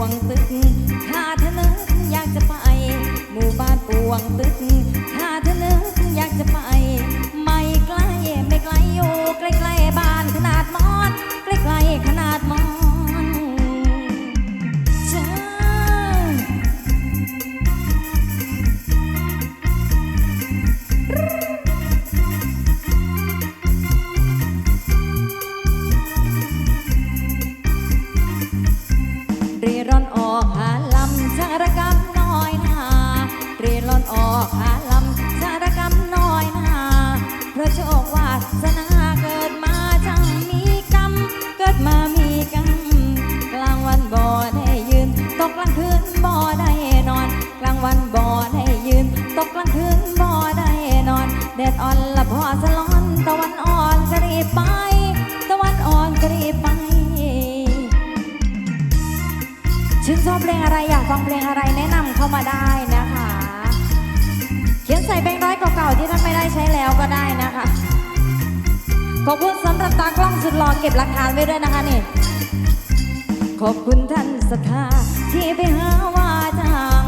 ปวงตึกถ้าเธอนึกอยากจะไป หมู่บ้านปวงตึกถ้าเธอนึกอยากจะไป ไม่ไกลไม่ไกลอยู่ใกล้ๆบ้านขนาดมอนใกล้ๆขนาดมอนจ้า เรีร่อนออกหาลำสารกรรมน้อยนาเรีร่อนออกหาลำสารกรรมน้อยนาเพราะโชควาสนาเกิดมาจังมีกรรมเกิดมามีกรรมกลางวันบ่ได้ยืน ตกกลางคืนบ่ได้นอน กลางวันบ่ได้ยืน ตกกลางคืนบ่ได้นอนแดดอ่อนละพอสล ชื่นชอบเพลงอะไรอยากฟังเพลงอะไรแนะนำเข้ามาได้นะคะ เขียนใส่แบงค์ร้อยเก่าๆที่ท่านไม่ได้ใช้แล้วก็ได้นะคะ ขอบคุณสำหรับตากล้องสุดหล่อเก็บหลักฐานไว้ด้วยนะคะนี่ ขอบคุณท่านศรัทธาที่ไปหาว่าจาง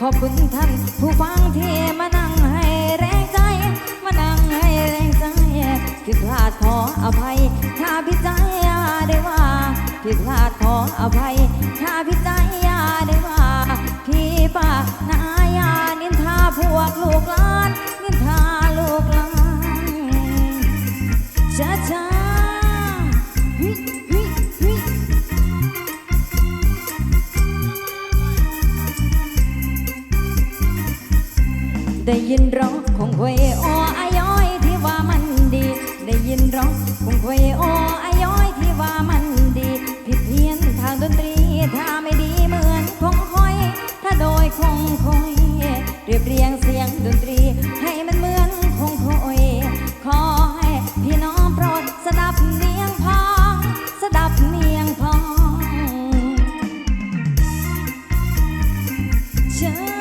ขอบคุณท่านผู้ฟังที่มานั่งให้แรงใจ มานั่งให้แรงใจผิดพลาดขออภัย ถ้าพี่ใจได้ว่าผิดพลาดขออภัย ถ้าพี่ใจ ได้ยินร้องของควยโออาย้อยที่ว่ามันดี ได้ยินร้องของควยโออาย้อยที่ว่ามันดีผิดเพี้ยนทางดนตรีถ้าไม่ดีเหมือนคงคอย ถ้าโดยคงคอยเรียบเรียงเสียงดนตรี ให้มันเหมือนคงคอยขอให้พี่น้องโปรดสดับเนียงพองสดับเนียงพองเชิญ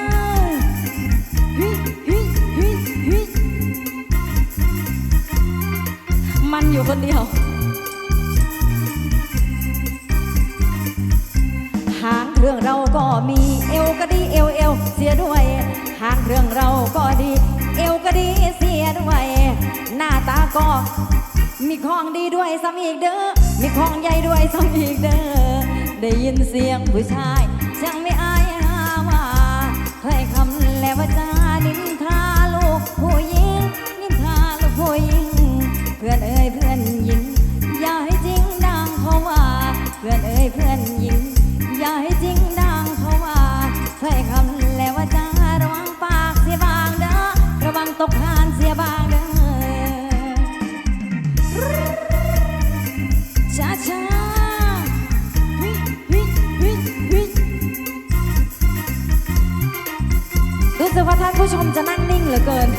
อยู่คนเดียว หางเครื่องเราก็มีเอวก็ดีเอวเอวเสียด้วย หางเครื่องเราก็ดี เอวก็ดีเสียด้วย หน้าตาก็มีของดีด้วยซ้ำอีกเด้อ มีของใหญ่ด้วยซ้ำอีกเด้อ ได้ยินเสียงผู้ชายช่างไม่ ท่านผู้ชมจะนั่งนิ่งเหลือเกิน